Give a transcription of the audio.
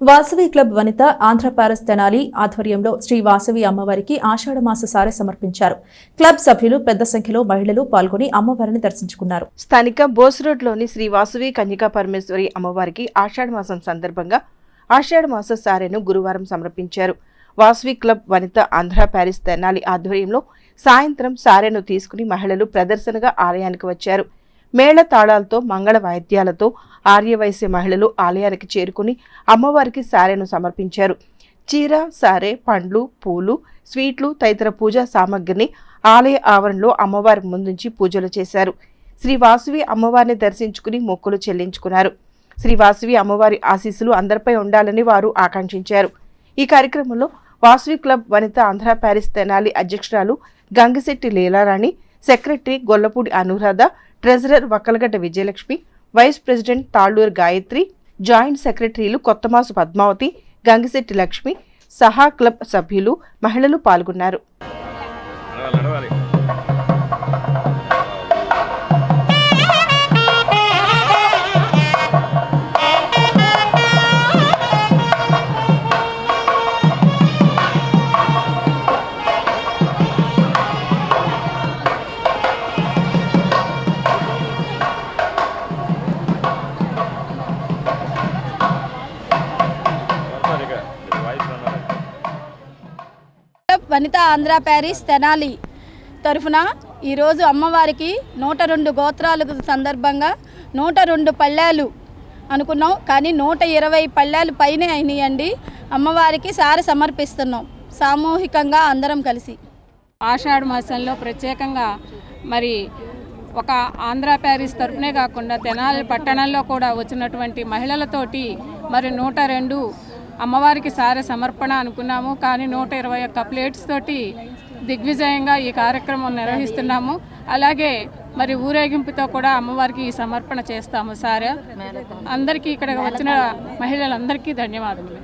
Vasavi club Vanitha Andhra Paris Tenali ఆధ్వర్యంలో శ్రీ వాసవి అమ్మవారికి ఆషాఢమాస సారె సమర్పించారు. క్లబ్ సభ్యులు పెద్ద సంఖ్యలో మహిళలు పాల్గొని అమ్మవారిని దర్శించుకున్నారు. స్థానిక బోస్ రోడ్లోని శ్రీ వాసవి కన్యకా పరమేశ్వరి అమ్మవారికి ఆషాఢ మాసం సందర్భంగా ఆషాఢ మాస సారెను గురువారం సమర్పించారు. వాసవి క్లబ్ వనిత ఆంధ్ర ప్యారిస్ తెనాలి ఆధ్వర్యంలో సాయంత్రం సారెను తీసుకుని మహిళలు ప్రదర్శనగా ఆలయానికి వచ్చారు. మేళ తాళాలతో మంగళ వాయిద్యాలతో ఆర్యవైశ్య మహిళలు ఆలయానికి చేరుకుని అమ్మవారికి సారెను సమర్పించారు. చీర సారె పండ్లు పూలు స్వీట్లు తదితర పూజా సామగ్రిని ఆలయ ఆవరణలో అమ్మవారి ముందుంచి పూజలు చేశారు. శ్రీవాసువి అమ్మవారిని దర్శించుకుని మొక్కులు చెల్లించుకున్నారు. శ్రీవాసువి అమ్మవారి ఆశీస్సులు అందరిపై ఉండాలని వారు ఆకాంక్షించారు. ఈ కార్యక్రమంలో వాసవి క్లబ్ వనిత ఆంధ్ర ప్యారిస్ తెనాలి అధ్యక్షురాలు Gangisetti Leelarani secretary Gollapudi Anuradha treasurer Vakkalagadda Vijayalakshmi vice president Talluru Gayatri joint సెక్రటరీలు కొత్తమాసు పద్మావతి గంగిశెట్టి లక్ష్మి సహా క్లబ్ సభ్యులు మహిళలు పాల్గొన్నారు. వనిత ఆంధ్ర ప్యారిస్ తెనాలి తరఫున ఈరోజు అమ్మవారికి నూట రెండు గోత్రాలకు సందర్భంగా నూట రెండు పళ్ళాలు అనుకున్నాం. కానీ నూట ఇరవై పళ్ళాలు పైనే అయినాయండి. అమ్మవారికి సారి సమర్పిస్తున్నాం. సామూహికంగా అందరం కలిసి. ఆషాఢ మాసంలో ప్రత్యేకంగా మరి ఒక ఆంధ్ర ప్యారిస్ తరపునే కాకుండా తెనాలి పట్టణంలో కూడా వచ్చినటువంటి మహిళలతోటి మరి నూట రెండు అమ్మవారికి సారె సమర్పణ అనుకున్నాము కానీ నూట ఇరవై ఒక్క ప్లేట్స్ తోటి దిగ్విజయంగా ఈ కార్యక్రమం నిర్వహిస్తున్నాము. అలాగే మరి ఊరేగింపుతో కూడా అమ్మవారికి ఈ సమర్పణ చేస్తాము సార్. అందరికీ ఇక్కడ వచ్చిన మహిళలందరికీ ధన్యవాదములు.